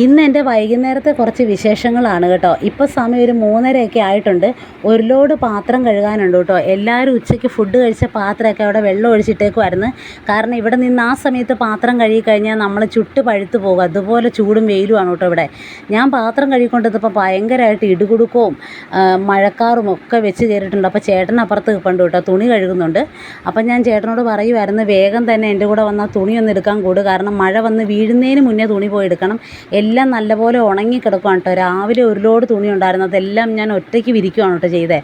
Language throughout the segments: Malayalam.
ഇന്ന് എന്റെ വൈകുന്നേരത്തെ കുറച്ച് വിശേഷങ്ങളാണ് കേട്ടോ. ഇപ്പോൾ സമയം ഒരു മൂന്നരയൊക്കെ ആയിട്ടുണ്ട്. ഒരു ലോഡ് പാത്രം കഴുകാനുണ്ട് കേട്ടോ. എല്ലാവരും ഉച്ചയ്ക്ക് ഫുഡ് കഴിച്ച പാത്രമൊക്കെ അവിടെ വെള്ളം ഒഴിച്ചിട്ടേക്കുമായിരുന്നു കാരണം ഇവിടെ നിന്ന് ആ സമയത്ത് പാത്രം കഴുകി കഴിഞ്ഞാൽ നമ്മൾ ചുട്ട് പഴുത്ത് പോകും. അതുപോലെ ചൂടും വെയിലുമാണ് കേട്ടോ ഇവിടെ. ഞാൻ പാത്രം കഴുകിക്കൊണ്ടിരുന്നപ്പോൾ ഭയങ്കരമായിട്ട് ഇടുകുടുക്കവും മഴക്കാറും ഒക്കെ വെച്ച് കയറിയിട്ടുണ്ട്. അപ്പോൾ ചേട്ടൻ അപ്പുറത്ത് നിൽപ്പുണ്ട് കേട്ടോ. തുണി കഴുകുന്നുണ്ട്. അപ്പം ഞാൻ ചേട്ടനോട് പറയുമായിരുന്നു വേഗം തന്നെ എന്റെ കൂടെ വന്നാൽ തുണി ഒന്ന് എടുക്കാൻ കൂടു. കാരണം മഴ വന്ന് വീഴുന്നതിന് മുന്നേ തുണി പോയി എടുക്കണം. എല്ലാം നല്ലപോലെ ഉണങ്ങി കിടക്കുകയാണ് കേട്ടോ. രാവിലെ ഒരു ലോഡ് തുണി ഉണ്ടായിരുന്നു. അതെല്ലാം ഞാൻ ഒറ്റയ്ക്ക് വിരിക്കുകയാണ് കേട്ടോ ചെയ്തത്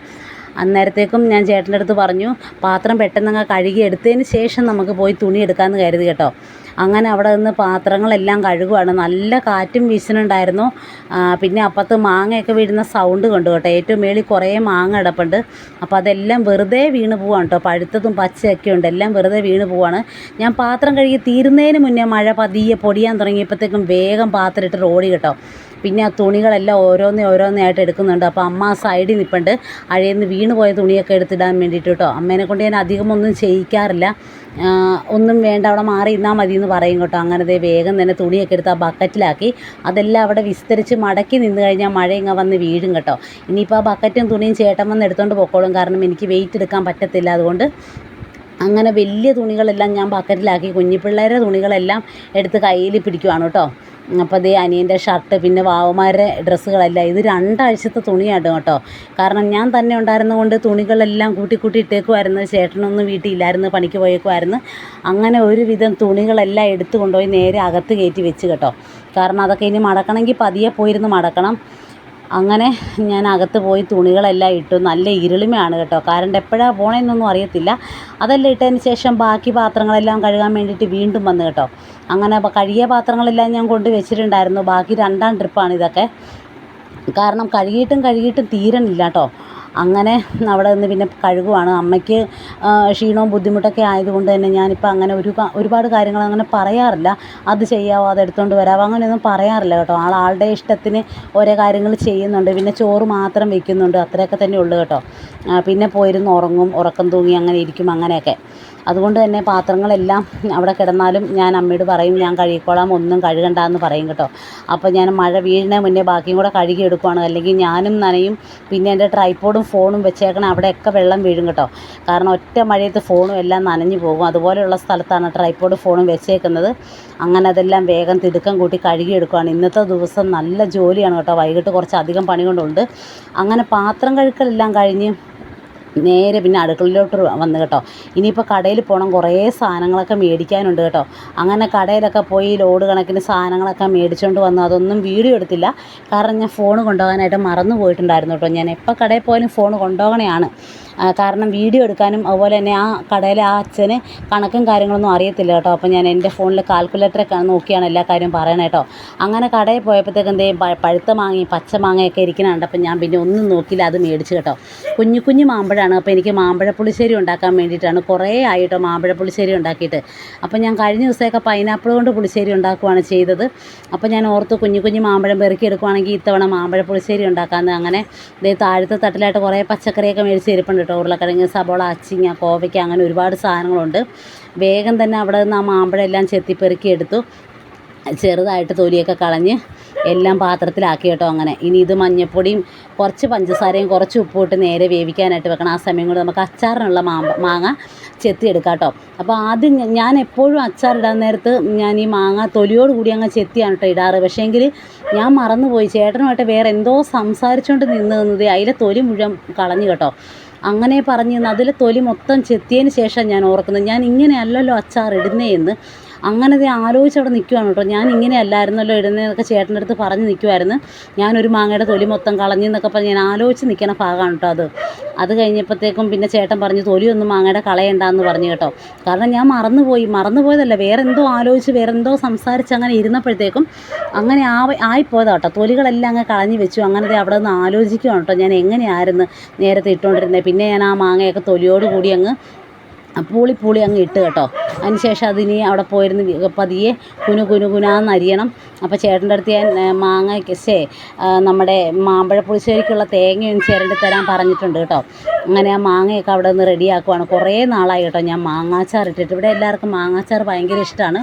അന്നേരത്തേക്കും ഞാൻ ചേട്ടന്റെ അടുത്ത് പറഞ്ഞു പാത്രം പെട്ടെന്ന് അങ്ങ് കഴുകി എടുത്തതിന് ശേഷം നമുക്ക് പോയി തുണി എടുക്കാമെന്ന് കരുതി കേട്ടോ. അങ്ങനെ അവിടെ നിന്ന് പാത്രങ്ങളെല്ലാം കഴുകുവാണ്. നല്ല കാറ്റും വീശുന്നുണ്ടായിരുന്നു. പിന്നെ അപ്പുറത്ത് മാങ്ങയൊക്കെ വീഴുന്ന സൗണ്ട് കണ്ടു കേട്ടോ. ഏറ്റവും മേളിൽ കുറേ മാങ്ങ കിടപ്പുണ്ട്. അപ്പോൾ അതെല്ലാം വെറുതെ വീണ് പോവാണ് കേട്ടോ. പഴുത്തതും പച്ചയൊക്കെ ഉണ്ട്. എല്ലാം വെറുതെ വീണ് പോവാണ്. ഞാൻ പാത്രം കഴുകി തീരുന്നതിന് മുന്നേ മഴ പതിയെ പൊടിയാൻ തുടങ്ങിയപ്പോഴത്തേക്കും വേഗം പാത്രം ഇട്ട് റോഡി കേട്ടോ. പിന്നെ ആ തുണികളെല്ലാം ഓരോന്നേ ഓരോന്നേ ആയിട്ട് എടുക്കുന്നുണ്ട്. അപ്പോൾ അമ്മ ആ സൈഡിൽ നിൽപ്പുണ്ട് അഴയിൽ നിന്ന് വീണ് പോയ തുണിയൊക്കെ എടുത്തിടാൻ വേണ്ടിയിട്ട് കേട്ടോ അമ്മേനെ കൊണ്ട് ഞാൻ അധികമൊന്നും ചെയ്യിക്കാറില്ല. ഒന്നും വേണ്ട അവിടെ മാറി ഇരുന്നാൽ മതി എന്ന് പറയും കേട്ടോ. അങ്ങനെ ദേ വേഗം തന്നെ തുണിയൊക്കെ എടുത്ത് ആ ബക്കറ്റിലാക്കി. അതെല്ലാം അവിടെ വിസ്തരിച്ച് മടക്കി നിന്ന് കഴിഞ്ഞാൽ മഴ ഇങ്ങ വന്ന് വീഴും കേട്ടോ. ഇനിയിപ്പോൾ ആ ബക്കറ്റും തുണിയും ചേട്ടൻ വന്ന് എടുത്തുകൊണ്ട് പൊക്കോളും. കാരണം എനിക്ക് വെയിറ്റ് എടുക്കാൻ പറ്റത്തില്ല. അതുകൊണ്ട് അങ്ങനെ വലിയ തുണികളെല്ലാം ഞാൻ ബക്കറ്റിലാക്കി കുഞ്ഞിപ്പിള്ളേരെ തുണികളെല്ലാം എടുത്ത് കയ്യിൽ പിടിക്കുവാണ് കേട്ടോ അപ്പോൾ ദേ അനിയന്റെ ഷർട്ട് പിന്നെ വാവമാരുടെ ഡ്രസ്സുകളെല്ലാം. ഇത് രണ്ടാഴ്ചത്തെ തുണിയാണ് കേട്ടോ. കാരണം ഞാൻ തന്നെ ഉണ്ടായിരുന്ന കൊണ്ട് തുണികളെല്ലാം കൂട്ടി കൂട്ടി ഇട്ടേക്കുമായിരുന്നു ചേട്ടനൊന്നും വീട്ടിലില്ലായിരുന്നു പണിക്ക് പോയേക്കുമായിരുന്നു അങ്ങനെ ഒരുവിധം തുണികളെല്ലാം എടുത്തു കൊണ്ടുപോയി നേരെ അകത്ത് കയറ്റി വെച്ച് കേട്ടോ. കാരണം അതൊക്കെ ഇനി മടക്കണമെങ്കിൽ പതിയെ പോയിരുന്ന് മടക്കണം. അങ്ങനെ ഞാൻ അകത്ത് പോയി തുണികളെല്ലാം ഇട്ടു. നല്ല ഇരുളിമയാണ് കേട്ടോ. കറണ്ട് എപ്പോഴാണ് പോണേന്നൊന്നും അറിയത്തില്ല. അതെല്ലാം ഇട്ടതിന് ശേഷം ബാക്കി പാത്രങ്ങളെല്ലാം കഴുകാൻ വേണ്ടിയിട്ട് വീണ്ടും വന്നു കേട്ടോ. അങ്ങനെ കഴുകിയ പാത്രങ്ങളെല്ലാം ഞാൻ കൊണ്ട് വെച്ചിട്ടുണ്ടായിരുന്നു. ബാക്കി രണ്ടാം ട്രിപ്പാണ് ഇതൊക്കെ. കാരണം കഴുകിയിട്ടും കഴുകിയിട്ടും തീരണില്ല കേട്ടോ അങ്ങനെ അവിടെ നിന്ന് പിന്നെ കഴുകുവാണ്. അമ്മയ്ക്ക് ക്ഷീണവും ബുദ്ധിമുട്ടൊക്കെ ആയതുകൊണ്ട് തന്നെ ഞാനിപ്പോൾ അങ്ങനെ ഒരു ഒരുപാട് കാര്യങ്ങൾ അങ്ങനെ പറയാറില്ല. അത് ചെയ്യാവോ അത് എടുത്തുകൊണ്ട് വരാമോ അങ്ങനെയൊന്നും പറയാറില്ല കേട്ടോ. ആൾ ആളുടെ ഇഷ്ടത്തിന് ഓരോ കാര്യങ്ങൾ ചെയ്യുന്നുണ്ട്. പിന്നെ ചോറ് മാത്രം വെക്കുന്നുണ്ട്. അത്രയൊക്കെ തന്നെ ഉള്ളൂ കേട്ടോ. പിന്നെ പോയിരുന്ന് ഉറങ്ങും ഉറക്കം തൂങ്ങി അങ്ങനെ ഇരിക്കും അങ്ങനെയൊക്കെ. അതുകൊണ്ട് തന്നെ പാത്രങ്ങളെല്ലാം അവിടെ കിടന്നാലും ഞാൻ അമ്മയോട് പറയും ഞാൻ കഴുകിക്കോളാം ഒന്നും കഴുകണ്ട എന്ന് പറയും കേട്ടോ. അപ്പോൾ ഞാൻ മഴ വീഴുന്ന മുന്നേ ബാക്കിയും കൂടെ കഴുകി എടുക്കുവാണ്. അല്ലെങ്കിൽ ഞാനും നനയും പിന്നെ എന്റെ ട്രൈപ്പോഡും ഫോണും വെച്ചേക്കണ അവിടെയൊക്കെ വെള്ളം വീഴും കേട്ടോ. കാരണം ഒറ്റ മഴയത്ത് ഫോണും എല്ലാം നനഞ്ഞു പോകും. അതുപോലെയുള്ള സ്ഥലത്താണ് ട്രൈപ്പോഡ് ഫോണും വെച്ചേക്കുന്നത്. അങ്ങനെ അതെല്ലാം വേഗം തിടുക്കം കൂട്ടി കഴുകി എടുക്കുവാണ്. ഇന്നത്തെ ദിവസം നല്ല ജോലിയാണ് കേട്ടോ. വൈകിട്ട് കുറച്ച് അധികം പണി കൊണ്ടുണ്ട് അങ്ങനെ പാത്രം കഴുക്കലെല്ലാം കഴിഞ്ഞ് നേരെ പിന്നെ അടുക്കളയിലോട്ട് വന്ന് കേട്ടോ. ഇനിയിപ്പോൾ കടയിൽ പോകണം കുറേ സാധനങ്ങളൊക്കെ മേടിക്കാനുണ്ട് കേട്ടോ. അങ്ങനെ കടയിലൊക്കെ പോയി ലോഡ് കണക്കിന് സാധനങ്ങളൊക്കെ മേടിച്ചുകൊണ്ട് വന്നു. അതൊന്നും വീഡിയോ എടുത്തില്ല. കാരണം ഞാൻ ഫോൺ കൊണ്ടുപോകാനായിട്ട് മറന്നു പോയിട്ടുണ്ടായിരുന്നു കേട്ടോ. ഞാൻ എപ്പോൾ കടയിൽ പോയാലും ഫോൺ കൊണ്ടുപോകണയാണ്. കാരണം വീഡിയോ എടുക്കാനും അതുപോലെ തന്നെ ആ കടയിലെ ആ അച്ഛന് കണക്കും കാര്യങ്ങളൊന്നും അറിയത്തില്ല കേട്ടോ. അപ്പോൾ ഞാൻ എന്റെ ഫോണിൽ കാൽക്കുലേറ്ററൊക്കെ നോക്കിയാണ് എല്ലാ കാര്യവും പറയണേ കേട്ടോ. അങ്ങനെ കടയിൽ പോയപ്പോഴത്തേക്ക് എന്തേ പഴുത്ത മാങ്ങയും പച്ച മാങ്ങയൊക്കെ ഇരിക്കുന്നുണ്ട്. അപ്പോൾ ഞാൻ പിന്നെ ഒന്നും നോക്കിയില്ല അത് മേടിച്ച് കേട്ടോ. കുഞ്ഞു കുഞ്ഞു മാമ്പഴമാണ് അപ്പോൾ എനിക്ക് മാമ്പഴ പുളിശ്ശേരി ഉണ്ടാക്കാൻ വേണ്ടിയിട്ടാണ് കുറേ ആയിട്ടോ മാമ്പഴ പുളിശ്ശേരി ഉണ്ടാക്കിയിട്ട്. അപ്പോൾ ഞാൻ കഴിഞ്ഞ ദിവസമൊക്കെ പൈനാപ്പിൾ കൊണ്ട് പുളിശ്ശേരി ഉണ്ടാക്കുകയാണ് ചെയ്തത്. അപ്പോൾ ഞാൻ ഓർത്ത് കുഞ്ഞു കുഞ്ഞു മാമ്പഴം പെറുക്കി എടുക്കുവാണെങ്കിൽ ഇത്തവണ മാമ്പഴ പുളിശ്ശേരി ഉണ്ടാക്കാമെന്ന് അങ്ങനെ ഇതേ താഴത്തെ തട്ടിലായിട്ട് കുറേ പച്ചക്കറിയൊക്കെ മേടിച്ച് ഇരിപ്പുണ്ട് കേട്ടോ ഉരുളക്കിഴങ്ങ് സബോള അച്ചിങ്ങ കോവയ്ക്ക അങ്ങനെ ഒരുപാട് സാധനങ്ങളുണ്ട്. വേഗം തന്നെ അവിടെ നിന്ന് ആ മാമ്പഴം എല്ലാം ചെത്തിപ്പെറുക്കി എടുത്തു. ചെറുതായിട്ട് തൊലിയൊക്കെ കളഞ്ഞ് എല്ലാം പാത്രത്തിലാക്കി കേട്ടോ അങ്ങനെ. ഇനി ഇത് മഞ്ഞപ്പൊടിയും കുറച്ച് പഞ്ചസാരയും കുറച്ച് ഉപ്പും ഇട്ട് നേരെ വേവിക്കാനായിട്ട് വെക്കണം. ആ സമയം കൊണ്ട് നമുക്ക് അച്ചാറിനുള്ള മാമ്പ മാങ്ങ ചെത്തിയെടുക്കാം കേട്ടോ. അപ്പോൾ ആദ്യം ഞാൻ എപ്പോഴും അച്ചാറിടാൻ നേരത്ത് ഞാൻ ഈ മാങ്ങ തൊലിയോട് കൂടി അങ്ങ് ചെത്തിയാണ് കേട്ടോ ഇടാറ്. പക്ഷേങ്കിൽ ഞാൻ മറന്നുപോയി. ചേട്ടനുമായിട്ട് വേറെ എന്തോ സംസാരിച്ചുകൊണ്ട് നിന്ന് നിന്നത് അതിലെ തൊലി മുഴുവൻ കളഞ്ഞു കേട്ടോ. അങ്ങനെ പറഞ്ഞ് അതിലെ തൊലി മൊത്തം ചെത്തിയതിന് ശേഷം ഞാൻ ഓർക്കുന്നത് ഞാൻ ഇങ്ങനെയല്ലല്ലോ അച്ചാർ ഇടുന്നേ എന്ന് അങ്ങനെ ദേ ആലോചിച്ച് അവിടെ നിൽക്കുവാണ് കേട്ടോ. ഞാൻ ഇങ്ങനെ അല്ലായിരുന്നല്ലോ ഇടുന്നതെന്നൊക്കെ ചേട്ടന്റെ അടുത്ത് പറഞ്ഞ് നിൽക്കുമായിരുന്നു ഞാനൊരു മാങ്ങയുടെ തൊലി മൊത്തം കളഞ്ഞെന്നൊക്കെ പറഞ്ഞ് ഞാൻ ആലോചിച്ച് നിൽക്കുന്ന ഭാഗമാണ് കേട്ടോ അത്. അത് കഴിഞ്ഞപ്പോഴത്തേക്കും പിന്നെ ചേട്ടൻ പറഞ്ഞു തൊലിയൊന്നും മാങ്ങയുടെ കളയണ്ടെന്ന് പറഞ്ഞു കേട്ടോ. കാരണം ഞാൻ മറന്നുപോയി. മറന്നുപോയതല്ല വേറെ എന്തോ ആലോചിച്ച് വേറെ എന്തോ സംസാരിച്ച് അങ്ങനെ ഇരുന്നപ്പോഴത്തേക്കും അങ്ങനെ ആ ആയിപ്പോയതാ കേട്ടോ. തൊലികളെല്ലാം അങ്ങ് കളഞ്ഞ് വെച്ചു. അങ്ങനെ ദേ അവിടെ നിന്ന് ആലോചിക്കുവാണ് കേട്ടോ. ഞാൻ എങ്ങനെയായിരുന്നു നേരത്തെ ഇട്ടുകൊണ്ടിരുന്നത് പിന്നെ ഞാൻ ആ മാങ്ങയൊക്കെ തൊലിയോട് കൂടി അങ്ങ് പൂളി പൂളി അങ്ങ് ഇട്ട് കേട്ടോ. അതിന് ശേഷം അതിനി അവിടെ പോയിരുന്ന് പതിയെ കുനു കുനു കുനാന്ന് അരിയണം. അപ്പോൾ ചേട്ടന്റെ അടുത്ത് ഞാൻ മാങ്ങ ശേ നമ്മുടെ മാമ്പഴ പുളിശ്ശേരിക്കുള്ള തേങ്ങയും ചേരണ്ടി തരാൻ പറഞ്ഞിട്ടുണ്ട് കേട്ടോ. അങ്ങനെ ആ മാങ്ങയൊക്കെ അവിടെ നിന്ന് റെഡിയാക്കുവാണ്. കുറേ നാളായി കേട്ടോ ഞാൻ മാങ്ങാച്ചാർ ഇട്ടിട്ട്. ഇവിടെ എല്ലാവർക്കും മാങ്ങാച്ചാർ ഭയങ്കര ഇഷ്ടമാണ്.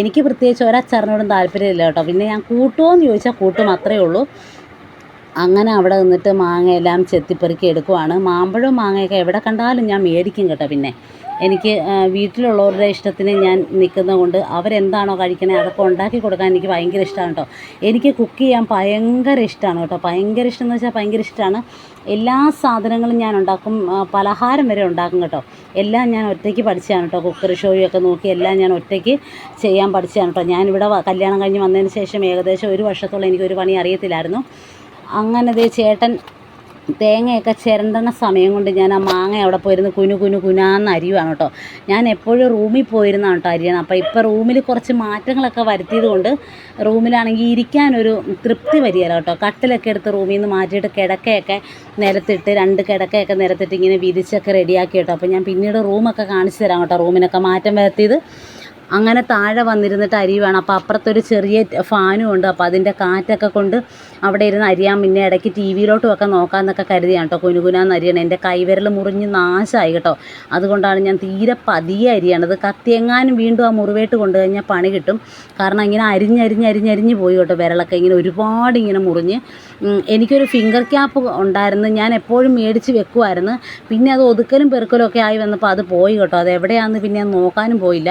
എനിക്ക് പ്രത്യേകിച്ച് ഒരച്ചാറിനോടും താല്പര്യമില്ല കേട്ടോ. പിന്നെ ഞാൻ കൂട്ടുമോ എന്ന് ചോദിച്ചാൽ കൂട്ടും അത്രയേ ഉള്ളൂ. അങ്ങനെ അവിടെ നിന്നിട്ട് മാങ്ങയെല്ലാം ചെത്തിപ്പെറുക്കി എടുക്കുവാണ്. മാമ്പഴവും മാങ്ങയൊക്കെ എവിടെ കണ്ടാലും ഞാൻ മേടിക്കും കേട്ടോ പിന്നെ. എനിക്ക് വീട്ടിലുള്ളവരുടെ ഇഷ്ടത്തിന് ഞാൻ നിൽക്കുന്നത് കൊണ്ട് അവരെന്താണോ കഴിക്കണേ അതൊക്കെ ഉണ്ടാക്കി കൊടുക്കാൻ എനിക്ക് ഭയങ്കര ഇഷ്ടമാണ് കേട്ടോ. എനിക്ക് കുക്ക് ചെയ്യാൻ ഭയങ്കര ഇഷ്ടമാണ് കേട്ടോ. ഭയങ്കര ഇഷ്ടം എന്ന് വെച്ചാൽ ഭയങ്കര ഇഷ്ടമാണ്. എല്ലാ സാധനങ്ങളും ഞാൻ ഉണ്ടാക്കും പലഹാരം വരെ ഉണ്ടാക്കും കേട്ടോ. എല്ലാം ഞാൻ ഒറ്റയ്ക്ക് പഠിച്ചതാണ് കേട്ടോ. കുക്കറി ഷോയൊക്കെ നോക്കി എല്ലാം ഞാൻ ഒറ്റയ്ക്ക് ചെയ്യാൻ പഠിച്ചതാണ് കേട്ടോ. ഞാനിവിടെ കല്യാണം കഴിഞ്ഞ് വന്നതിന് ശേഷം ഏകദേശം ഒരു വർഷത്തോളം എനിക്കൊരു പണി അറിയത്തില്ലായിരുന്നു. അങ്ങനെ ദേ ചേട്ടൻ തേങ്ങയൊക്കെ ചിരണ്ടണ സമയം കൊണ്ട് ഞാൻ ആ മാങ്ങ അവിടെ പോയിരുന്ന് കുനു കുനു കുനാന്ന് അരിയുവാണ് കേട്ടോ. ഞാൻ എപ്പോഴും റൂമിൽ പോയിരുന്നാണ് കേട്ടോ അരിയണം അപ്പോൾ ഇപ്പോൾ റൂമിൽ കുറച്ച് മാറ്റങ്ങളൊക്കെ വരുത്തിയത് കൊണ്ട് റൂമിലാണെങ്കിൽ ഇരിക്കാനൊരു തൃപ്തി വരികയില്ല കേട്ടോ. കട്ടിലൊക്കെ എടുത്ത് റൂമിൽ നിന്ന് മാറ്റിയിട്ട് കിടക്കയൊക്കെ നിരത്തിട്ട് രണ്ട് കിടക്കയൊക്കെ നിരത്തിട്ട് ഇങ്ങനെ വിരിച്ചൊക്കെ റെഡിയാക്കി കേട്ടോ. അപ്പോൾ ഞാൻ പിന്നീട് റൂമൊക്കെ കാണിച്ചു തരാം കേട്ടോ. റൂമിനൊക്കെ മാറ്റം വരുത്തിയത്. അങ്ങനെ താഴെ വന്നിരുന്നിട്ട് അരിയുവാണ് അപ്പോൾ അപ്പുറത്തൊരു ചെറിയ ഫാനും ഉണ്ട്. അപ്പോൾ അതിന്റെ കാറ്റൊക്കെ കൊണ്ട് അവിടെ ഇരുന്ന് അരിയാൻ പിന്നെ ഇടയ്ക്ക് ടി വിയിലോട്ടും ഒക്കെ നോക്കാമെന്നൊക്കെ കരുതിയാണ് കേട്ടോ കുനുകുനാന്ന് അരിയണം. എന്റെ കൈവിരൽ മുറിഞ്ഞ് നാശമായി കേട്ടോ. അതുകൊണ്ടാണ് ഞാൻ തീരെ പതിയെ അരിയണത് കത്തിയെങ്ങാനും വീണ്ടും ആ മുറിവേട്ട് കൊണ്ടു കഴിഞ്ഞാൽ പണി കിട്ടും. കാരണം ഇങ്ങനെ അരിഞ്ഞരിഞ്ഞ് അരിഞ്ഞരിഞ്ഞ് പോയി കേട്ടോ വിരലൊക്കെ. ഇങ്ങനെ ഒരുപാട് ഇങ്ങനെ മുറിഞ്ഞ്. എനിക്കൊരു ഫിംഗർ ക്യാപ്പ് ഉണ്ടായിരുന്നു. ഞാൻ എപ്പോഴും മേടിച്ച് വെക്കുമായിരുന്നു പിന്നെ അത് ഒതുക്കലും പെറുക്കലും ഒക്കെ ആയി വന്നപ്പോൾ അത് പോയി കേട്ടോ. അത് എവിടെയാണെന്ന് പിന്നെ നോക്കാനും പോയില്ല.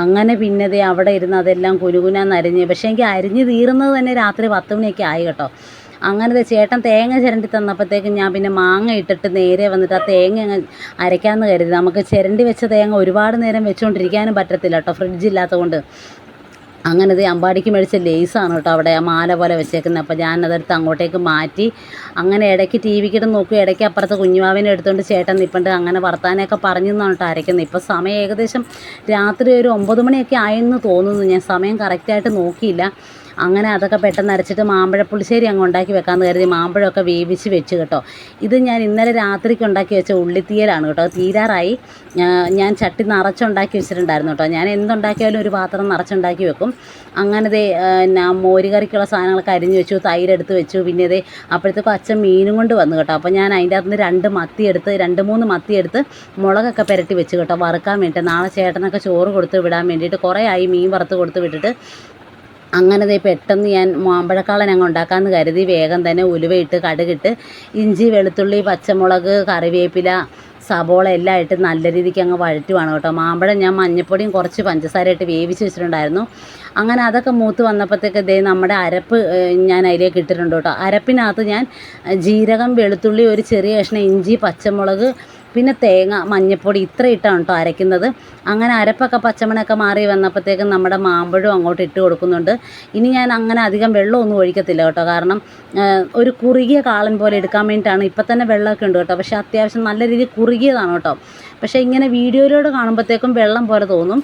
അങ്ങനെ പിന്നെ ദേ അവിടെ ഇരുന്ന് അതെല്ലാം കുനുകുനാന്ന് അരിഞ്ഞ് പക്ഷേ എനിക്ക് അരിഞ്ഞ് തീരുന്നത് തന്നെ രാത്രി പത്ത് മണിയൊക്കെ ആയി കേട്ടോ. അങ്ങനെ ദേ ചേട്ടൻ തേങ്ങ ചിരണ്ടി തന്നപ്പോഴത്തേക്കും ഞാൻ പിന്നെ മാങ്ങ ഇട്ടിട്ട് നേരെ വന്നിട്ട് ആ തേങ്ങ അങ്ങ് അരയ്ക്കാമെന്ന് കരുതി. നമുക്ക് ചിരണ്ടി വെച്ച തേങ്ങ ഒരുപാട് നേരം വെച്ചുകൊണ്ടിരിക്കാനും പറ്റത്തില്ല കേട്ടോ ഫ്രിഡ്ജ് ഇല്ലാത്തതുകൊണ്ട്. അങ്ങനെ ദേ അമ്പാടിക്ക് മേടിച്ച ലേസാണ് കേട്ടോ അവിടെ ആ മാല പോലെ വെച്ചേക്കുന്നത് അപ്പോൾ ഞാൻ അതെടുത്ത് അങ്ങോട്ടേക്ക് മാറ്റി അങ്ങനെ ഇടയ്ക്ക് ടി വിക്കിട്ട് നോക്കി ഇടയ്ക്ക് അപ്പുറത്ത് കുഞ്ഞുമാവിനെ എടുത്തുകൊണ്ട് ചേട്ടൻ നിൽപ്പുണ്ട് അങ്ങനെ വർത്താനൊക്കെ പറഞ്ഞു എന്നാണ് കേട്ടോ അരയ്ക്കുന്നത് ഇപ്പോൾ സമയം ഏകദേശം രാത്രി ഒരു ഒമ്പത് മണിയൊക്കെ ആയെന്ന് തോന്നുന്നു. ഞാൻ സമയം കറക്റ്റായിട്ട് നോക്കിയില്ല. അങ്ങനെ അതൊക്കെ പെട്ടെന്ന് അരച്ചിട്ട് മാമ്പഴ പുളിശ്ശേരി അങ്ങ് ഉണ്ടാക്കി വെക്കാമെന്ന് കരുതി മാമ്പഴമൊക്കെ വേവിച്ച് വെച്ച് കേട്ടോ. ഇത് ഞാൻ ഇന്നലെ രാത്രിക്ക് ഉണ്ടാക്കി വെച്ച ഉള്ളിത്തീയലാണ് കേട്ടോ. തീരാറായി. ഞാൻ ചട്ടി നിറച്ചുണ്ടാക്കി വെച്ചിട്ടുണ്ടായിരുന്നു കേട്ടോ. ഞാൻ എന്തുണ്ടാക്കിയാലും ഒരു പാത്രം നിറച്ചുണ്ടാക്കി വെക്കും. അങ്ങനെ ദേ മോര് കറിക്കുള്ള സാധനങ്ങളൊക്കെ അരിഞ്ഞ് വെച്ചു തൈരെടുത്ത് വെച്ചു. പിന്നെ ദേ അപ്പോഴത്തേക്കും അച്ഛൻ മീനും കൊണ്ട് വന്നു കേട്ടോ. അപ്പോൾ ഞാൻ അതിന്റെ അകത്ത് രണ്ട് മത്തി എടുത്ത് രണ്ട് മൂന്ന് മത്തി എടുത്ത് മുളകൊക്കെ പുരട്ടി വെച്ച് കേട്ടോ. വറുക്കാൻ വേണ്ടിയിട്ട്. നാളെ ചേട്ടനൊക്കെ ചോറ് കൊടുത്ത് വിടാൻ വേണ്ടിയിട്ട് കുറേ ആയി മീൻ വറുത്ത് കൊടുത്ത് വിട്ടിട്ട്. അങ്ങനെ ദേ പെട്ടെന്ന് ഞാൻ മാമ്പഴക്കാളൻ അങ്ങ് ഉണ്ടാക്കാമെന്ന് കരുതി വേഗം തന്നെ ഉലുവയിട്ട് കടുകിട്ട് ഇഞ്ചി വെളുത്തുള്ളി പച്ചമുളക് കറിവേപ്പില സബോള എല്ലാം ഇട്ട് നല്ല രീതിക്ക് അങ്ങ് വഴറ്റുവാണ് കേട്ടോ. മാമ്പഴം ഞാൻ മഞ്ഞപ്പൊടിയും കുറച്ച് പഞ്ചസാര ഇട്ട് വേവിച്ച് വെച്ചിട്ടുണ്ടായിരുന്നു. അങ്ങനെ അതൊക്കെ മൂത്ത് വന്നപ്പോഴത്തേക്ക് ദേ നമ്മുടെ അരപ്പ് ഞാൻ അതിലേക്ക് ഇട്ടിട്ടുണ്ട് കേട്ടോ. അരപ്പിനകത്ത് ഞാൻ ജീരകം വെളുത്തുള്ളി ഒരു ചെറിയ കഷ്ണം ഇഞ്ചി പച്ചമുളക് പിന്നെ തേങ്ങ മഞ്ഞൾപ്പൊടി ഇത്ര ഇട്ടാണ് കേട്ടോ അരയ്ക്കുന്നത്. അങ്ങനെ അരപ്പൊക്കെ പച്ചമണൊക്കെ മാറി വന്നപ്പോഴത്തേക്കും നമ്മുടെ മാമ്പഴവും അങ്ങോട്ട് ഇട്ട് കൊടുക്കുന്നുണ്ട്. ഇനി ഞാൻ അങ്ങനെ അധികം വെള്ളമൊന്നും ഒഴിക്കത്തില്ല കേട്ടോ. കാരണം ഒരു കുറുകിയ കാളൻ പോലെ എടുക്കാൻ വേണ്ടിയിട്ടാണ് ഇപ്പം തന്നെ വെള്ളമൊക്കെ ഉണ്ട് കേട്ടോ. പക്ഷേ അത്യാവശ്യം നല്ല രീതിയിൽ കുറുകിയതാണ് കേട്ടോ. പക്ഷേ ഇങ്ങനെ വീഡിയോയിലൂടെ കാണുമ്പോഴത്തേക്കും വെള്ളം പോലെ തോന്നും.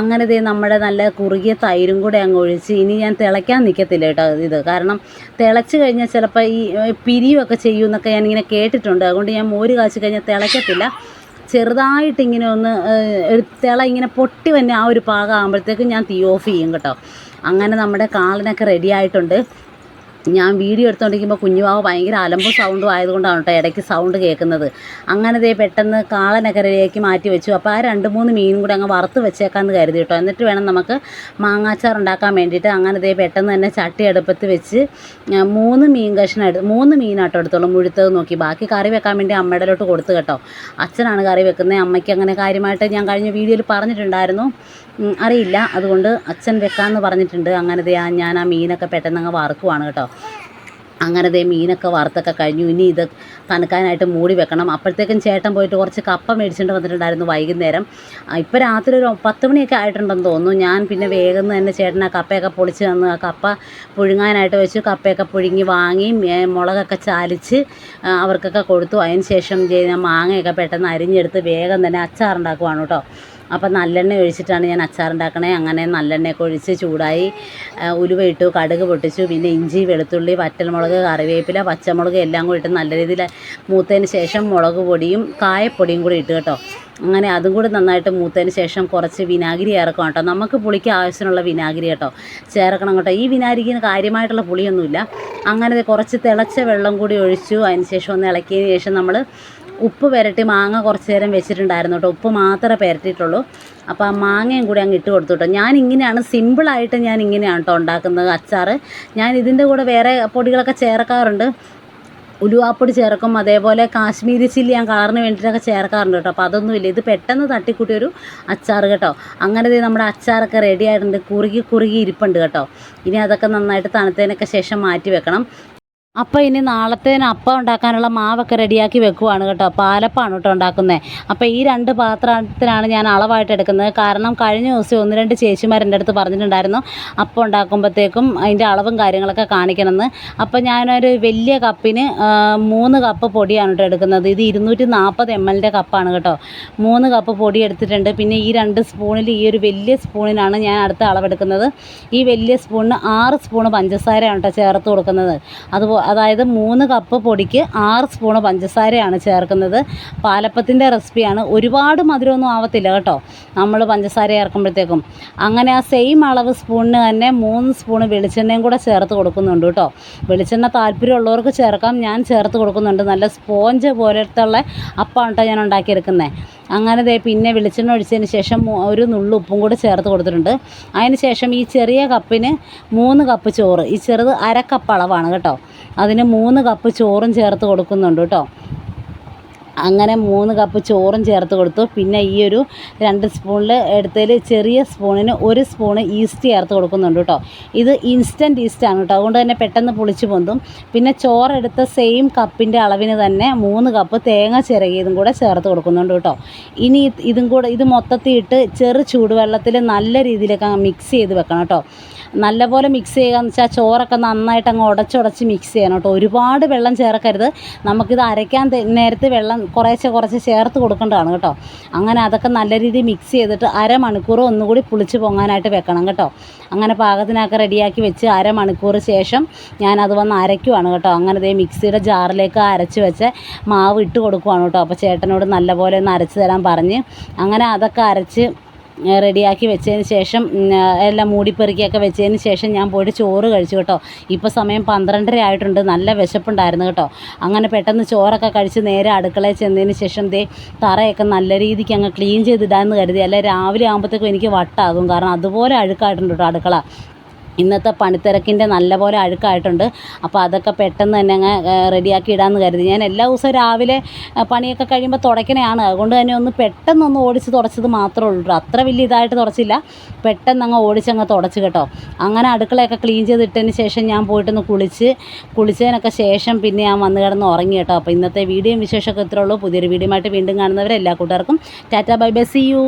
അങ്ങനെ ദേ നമ്മുടെ നല്ല കുറുകിയ തൈരും കൂടെ അങ്ങ് ഒഴിച്ച് ഇനി ഞാൻ തിളയ്ക്കാൻ നിൽക്കത്തില്ല കേട്ടോ ഇത്. കാരണം തിളച്ച് കഴിഞ്ഞാൽ ചിലപ്പോൾ ഈ പിരിയുമൊക്കെ ചെയ്യുമെന്നൊക്കെ ഞാനിങ്ങനെ കേട്ടിട്ടുണ്ട്. അതുകൊണ്ട് ഞാൻ മോര് കാച്ചി കഴിഞ്ഞാൽ തിളയ്ക്കത്തില്ല. ചെറുതായിട്ട് ഇങ്ങനെ ഒന്ന് ഒരു തിള ഇങ്ങനെ പൊട്ടി വന്നെ ആ ഒരു പാകം ആകുമ്പോഴത്തേക്കും ഞാൻ തീ ഓഫ് ചെയ്യും കേട്ടോ. അങ്ങനെ നമ്മുടെ കാളനൊക്കെ റെഡി ആയിട്ടുണ്ട്. ഞാൻ വീഡിയോ എടുത്തുകൊണ്ടിരിക്കുമ്പോൾ കുഞ്ഞുവാവ് ഭയങ്കര അലമ്പും സൗണ്ടും ആയതുകൊണ്ടാണ് കേട്ടോ ഇടയ്ക്ക് സൗണ്ട് കേൾക്കുന്നത് അങ്ങനെ ദേ പെട്ടെന്ന് കാളനൊക്കെ റെഡിയാക്കി മാറ്റി വെച്ചു. അപ്പോൾ ആ രണ്ട് മൂന്ന് മീനും കൂടെ അങ്ങ് വറുത്ത് വെച്ചേക്കാമെന്ന് കരുതി കേട്ടോ എന്നിട്ട് വേണം നമുക്ക് മാങ്ങാച്ചാർ ഉണ്ടാക്കാൻ വേണ്ടിയിട്ട്. അങ്ങനെ ദേ പെട്ടെന്ന് തന്നെ ചട്ടി അടുപ്പത്ത് വെച്ച് മൂന്ന് മീൻ കഷ്ണം എടുത്ത് മൂന്ന് മീനാട്ടോ എടുത്തോളൂ മുഴുത്തത് നോക്കി. ബാക്കി കറി വെക്കാൻ വേണ്ടി അമ്മയുടെലോട്ട് കൊടുത്തു കേട്ടോ. അച്ഛനാണ് കറി വെക്കുന്നത് അമ്മയ്ക്ക് അങ്ങനെ കാര്യമായിട്ട് ഞാൻ കഴിഞ്ഞ വീഡിയോയിൽ പറഞ്ഞിട്ടുണ്ടായിരുന്നു. അറിയില്ല. അതുകൊണ്ട് അച്ഛൻ വെക്കാമെന്ന് പറഞ്ഞിട്ടുണ്ട്. അങ്ങനെ ദേ ഞാൻ ആ മീനൊക്കെ പെട്ടെന്ന് അങ്ങ് വറുക്കുവാണ് കേട്ടോ. അങ്ങനെ ദേ മീനൊക്കെ വറുത്തൊക്കെ കഴിഞ്ഞു. ഇനി ഇത് തണുക്കാനായിട്ട് മൂടി വെക്കണം. അപ്പോഴത്തേക്കും ചേട്ടൻ പോയിട്ട് കുറച്ച് കപ്പ മേടിച്ചിട്ട് വന്നിട്ടുണ്ടായിരുന്നു വൈകുന്നേരം. ഇപ്പോൾ രാത്രി ഒരു പത്ത് മണിയൊക്കെ ആയിട്ടുണ്ടെന്ന് തോന്നുന്നു. ഞാൻ പിന്നെ വേഗം തന്നെ ചേട്ടൻ ആ കപ്പയൊക്കെ പൊളിച്ച് തന്നു ആ കപ്പ പുഴുങ്ങാനായിട്ട് വെച്ചു. കപ്പയൊക്കെ പുഴുങ്ങി വാങ്ങി മുളകൊക്കെ ചാലിച്ച് അവർക്കൊക്കെ കൊടുത്തു. അതിന് ശേഷം മാങ്ങയൊക്കെ പെട്ടെന്ന് അരിഞ്ഞെടുത്ത് വേഗം തന്നെ അച്ചാറുണ്ടാക്കുവാണ് കേട്ടോ. അപ്പോൾ നല്ലെണ്ണ ഒഴിച്ചിട്ടാണ് ഞാൻ അച്ചാർ ഉണ്ടാക്കണേ അങ്ങനെ നല്ലെണ്ണയൊക്കെ ഒഴിച്ച് ചൂടായി ഉലുവയിട്ടു കടുക് പൊട്ടിച്ചു പിന്നെ ഇഞ്ചി വെളുത്തുള്ളി വറ്റൽമുളക് കറിവേപ്പില പച്ചമുളക് എല്ലാം കൂടി ഇട്ട് നല്ല രീതിയിൽ മൂത്തതിന് ശേഷം മുളക് പൊടിയും കായപ്പൊടിയും കൂടി ഇട്ട് കേട്ടോ. അങ്ങനെ അതും കൂടി നന്നായിട്ട് മൂത്തതിന് ശേഷം കുറച്ച് വിനാഗിരി ചേർക്കണം കേട്ടോ. നമുക്ക് പുളിക്ക് ആവശ്യമുള്ള വിനാഗിരി കേട്ടോ ചേർക്കണം കേട്ടോ. ഈ വിനാഗിരിക്ക് കാര്യമായിട്ടുള്ള പുളിയൊന്നുമില്ല. അങ്ങനെ കുറച്ച് തിളച്ച വെള്ളം കൂടി ഒഴിച്ചു. അതിന് ശേഷം ഒന്ന് ഇളക്കിയതിന് ശേഷം നമ്മൾ ഉപ്പ് പുരട്ടി മാങ്ങ കുറച്ച് നേരം വെച്ചിട്ടുണ്ടായിരുന്നു കേട്ടോ. ഉപ്പ് മാത്രമേ പുരട്ടിയിട്ടുള്ളൂ. അപ്പോൾ ആ മാങ്ങയും കൂടി അങ്ങ് ഇട്ട് കൊടുത്തു കേട്ടോ. ഞാൻ ഇങ്ങനെയാണ് സിമ്പിളായിട്ട് ഞാൻ ഇങ്ങനെയാണ് കേട്ടോ ഉണ്ടാക്കുന്നത് അച്ചാർ ഞാൻ ഇതിന്റെ കൂടെ വേറെ പൊടികളൊക്കെ ചേർക്കാറുണ്ട്. ഉലുവാപ്പൊടി ചേർക്കും അതേപോലെ കാശ്മീരി ചില്ലി ഞാൻ കളറിന് വേണ്ടിയിട്ടൊക്കെ ചേർക്കാറുണ്ട് കേട്ടോ. അപ്പോൾ അതൊന്നുമില്ല ഇത് പെട്ടെന്ന് തട്ടിക്കൂട്ടിയൊരു അച്ചാർ കേട്ടോ. അങ്ങനെ നമ്മുടെ അച്ചാറൊക്കെ റെഡി ആയിട്ടുണ്ട്. കുറുകി കുറുകി ഇരിപ്പുണ്ട് കേട്ടോ. ഇനി അതൊക്കെ നന്നായിട്ട് തണുത്തതിനൊക്കെ ശേഷം മാറ്റി വെക്കണം. അപ്പോൾ ഇനി നാളത്തേന് അപ്പം ഉണ്ടാക്കാനുള്ള മാവൊക്കെ റെഡിയാക്കി വെക്കുവാണ് കേട്ടോ. പാലപ്പാണ് കേട്ടോ ഉണ്ടാക്കുന്നത് അപ്പോൾ ഈ രണ്ട് പാത്രത്തിനാണ് ഞാൻ അളവായിട്ട് എടുക്കുന്നത്. കാരണം കഴിഞ്ഞ ദിവസം ഒന്ന് രണ്ട് ചേച്ചിമാർ എന്റെ അടുത്ത് പറഞ്ഞിട്ടുണ്ടായിരുന്നു. അപ്പം ഉണ്ടാക്കുമ്പോഴത്തേക്കും അതിന്റെ അളവും കാര്യങ്ങളൊക്കെ കാണിക്കണമെന്ന്. അപ്പോൾ ഞാനൊരു വലിയ കപ്പിന് മൂന്ന് കപ്പ് പൊടിയാണ് കേട്ടോ എടുക്കുന്നത്. ഇത് ഇരുന്നൂറ്റി നാൽപ്പത് എം എല്ലിന്റെ കപ്പാണ് കേട്ടോ. മൂന്ന് കപ്പ് പൊടി എടുത്തിട്ടുണ്ട്. പിന്നെ ഈ രണ്ട് സ്പൂണിൽ ഈ ഒരു വലിയ സ്പൂണിനാണ് ഞാൻ അടുത്ത അളവെടുക്കുന്നത്. ഈ വലിയ സ്പൂണിന് ആറ് സ്പൂണ് പഞ്ചസാരയാണ് കേട്ടോ ചേർത്ത് കൊടുക്കുന്നത്. അതുപോ അതായത് മൂന്ന് കപ്പ് പൊടിക്ക് ആറ് സ്പൂണ് പഞ്ചസാരയാണ് ചേർക്കുന്നത്. പാലപ്പത്തിന്റെ റെസിപ്പിയാണ് ഒരുപാട് മധുരമൊന്നും ആവത്തില്ല കേട്ടോ. നമ്മൾ പഞ്ചസാര ചേർക്കുമ്പോഴത്തേക്കും. അങ്ങനെ ആ സെയിം അളവ് സ്പൂണിന് തന്നെ മൂന്ന് സ്പൂണ് വെളിച്ചെണ്ണയും കൂടെ ചേർത്ത് കൊടുക്കുന്നുണ്ട് കേട്ടോ. വെളിച്ചെണ്ണ താല്പര്യമുള്ളവർക്ക് ചേർക്കാം. ഞാൻ ചേർത്ത് കൊടുക്കുന്നുണ്ട്. നല്ല സ്പോഞ്ച് പോലത്തെ ഉള്ള അപ്പമാണ് കേട്ടോ ഞാൻ ഉണ്ടാക്കിയെടുക്കുന്നത് അങ്ങനെ ദേ പിന്നെ വെളിച്ചെണ്ണ ഒഴിച്ചതിന് ശേഷം ഒരു നുള്ളു ഉപ്പും കൂടെ ചേർത്ത് കൊടുത്തിട്ടുണ്ട്. അതിന് ശേഷം ഈ ചെറിയ കപ്പിന് മൂന്ന് കപ്പ് ചോറ്. ഈ ചെറുത് അര കപ്പ് അളവാണ് കേട്ടോ. അതിന് മൂന്ന് കപ്പ് ചോറും ചേർത്ത് കൊടുക്കുന്നുണ്ട് കേട്ടോ. അങ്ങനെ മൂന്ന് കപ്പ് ചോറും ചേർത്ത് കൊടുത്തു. പിന്നെ ഈ ഒരു രണ്ട് സ്പൂണിൽ എടുത്തതിൽ ചെറിയ സ്പൂണിന് ഒരു സ്പൂണ് ഈസ്റ്റ് ചേർത്ത് കൊടുക്കുന്നുണ്ട് കേട്ടോ ഇത് ഇൻസ്റ്റന്റ് ആണ് കേട്ടോ അതുകൊണ്ട് തന്നെ പെട്ടെന്ന് പുളിച്ച് പൊന്തും. പിന്നെ ചോറെടുത്ത സെയിം കപ്പിന്റെ അളവിന് തന്നെ മൂന്ന് കപ്പ് തേങ്ങ ചിരകിയതും കൂടെ ചേർത്ത് കൊടുക്കുന്നുണ്ട് കേട്ടോ ഇനി ഇത് കൂടെ ഇത് മൊത്തത്തിൽ ഇട്ട് ചെറു ചൂടുവെള്ളത്തിൽ നല്ല രീതിയിലൊക്കെ മിക്സ് ചെയ്ത് വെക്കണം കേട്ടോ നല്ലപോലെ മിക്സ് ചെയ്യുക എന്ന് വെച്ചാൽ ചോറൊക്കെ നന്നായിട്ട് അങ്ങ് ഉടച്ചുടച്ച് മിക്സ് ചെയ്യണം കേട്ടോ ഒരുപാട് വെള്ളം ചേർക്കരുത്. നമുക്കിത് അരയ്ക്കാൻ നേരത്ത് വെള്ളം കുറേശ്ശെ കുറച്ച് ചേർത്ത് കൊടുക്കേണ്ടതാണ് കേട്ടോ. അങ്ങനെ അതൊക്കെ നല്ല രീതിയിൽ മിക്സ് ചെയ്തിട്ട് അരമണിക്കൂർ ഒന്നുകൂടി പുളിച്ച് പൊങ്ങാനായിട്ട് വെക്കണം കേട്ടോ. അങ്ങനെ പാകത്തിനൊക്കെ റെഡിയാക്കി വെച്ച് അരമണിക്കൂർ ശേഷം ഞാനത് വന്ന് അരയ്ക്കുവാണ് കേട്ടോ. അങ്ങനെ ദേ മിക്സിയുടെ ജാറിലേക്ക് അരച്ച് വെച്ച് മാവ് ഇട്ട് കൊടുക്കുവാണ് കേട്ടോ. അപ്പോൾ ചേട്ടനോട് നല്ലപോലെ ഒന്ന് അരച്ച് തരാൻ പറഞ്ഞ്. അങ്ങനെ അതൊക്കെ അരച്ച് റെഡിയാക്കി വെച്ചതിന് ശേഷം എല്ലാം മൂടിപ്പെറുക്കിയൊക്കെ വെച്ചതിന് ശേഷം ഞാൻ പോയിട്ട് ചോറ് കഴിച്ചു കേട്ടോ. ഇപ്പോൾ സമയം പന്ത്രണ്ടര ആയിട്ടുണ്ട്. നല്ല വിശപ്പുണ്ടായിരുന്നു കേട്ടോ. അങ്ങനെ പെട്ടെന്ന് ചോറൊക്കെ കഴിച്ച് നേരെ അടുക്കളയിൽ ചെന്നതിന് ശേഷം ദേ തറയൊക്കെ നല്ല രീതിക്ക് അങ്ങ് ക്ലീൻ ചെയ്തിടാമെന്ന് കരുതി. അല്ലെ രാവിലെ ആകുമ്പോഴത്തേക്കും എനിക്ക് വട്ടാകും. കാരണം അതുപോലെ അഴുക്കായിട്ടുണ്ട് കേട്ടോ അടുക്കള. ഇന്നത്തെ പണിത്തിരക്കിന്റെ നല്ലപോലെ അഴുക്കായിട്ടുണ്ട്. അപ്പോൾ അതൊക്കെ പെട്ടെന്ന് തന്നെ അങ്ങ് റെഡിയാക്കി ഇടാമെന്ന് കരുതി. ഞാൻ എല്ലാ ദിവസവും രാവിലെ പണിയൊക്കെ കഴിയുമ്പോൾ തുടയ്ക്കണയാണ് അതുകൊണ്ട് തന്നെ ഒന്ന് പെട്ടെന്നൊന്ന് ഓടിച്ച് തുടച്ചത് മാത്രമേ ഉള്ളൂ. അത്ര വലിയ ഇതായിട്ട് തുടച്ചില്ല. പെട്ടെന്ന് അങ്ങ് ഓടിച്ചങ്ങ് തുടച്ച് കേട്ടോ. അങ്ങനെ അടുക്കളയൊക്കെ ക്ലീൻ ചെയ്തിട്ടതിന് ശേഷം ഞാൻ പോയിട്ടൊന്ന് കുളിച്ച് കുളിച്ചതിനൊക്കെ ശേഷം പിന്നെ ഞാൻ വന്ന് കിടന്ന് ഉറങ്ങി കേട്ടോ. അപ്പോൾ ഇന്നത്തെ വീഡിയോയും വിശേഷമൊക്കെ ഇത്രയുള്ളൂ പുതിയൊരു വീഡിയോ ആയിട്ട് വീണ്ടും കാണുന്നവരെ എല്ലാ കൂട്ടുകാർക്കും tata bye bye. See you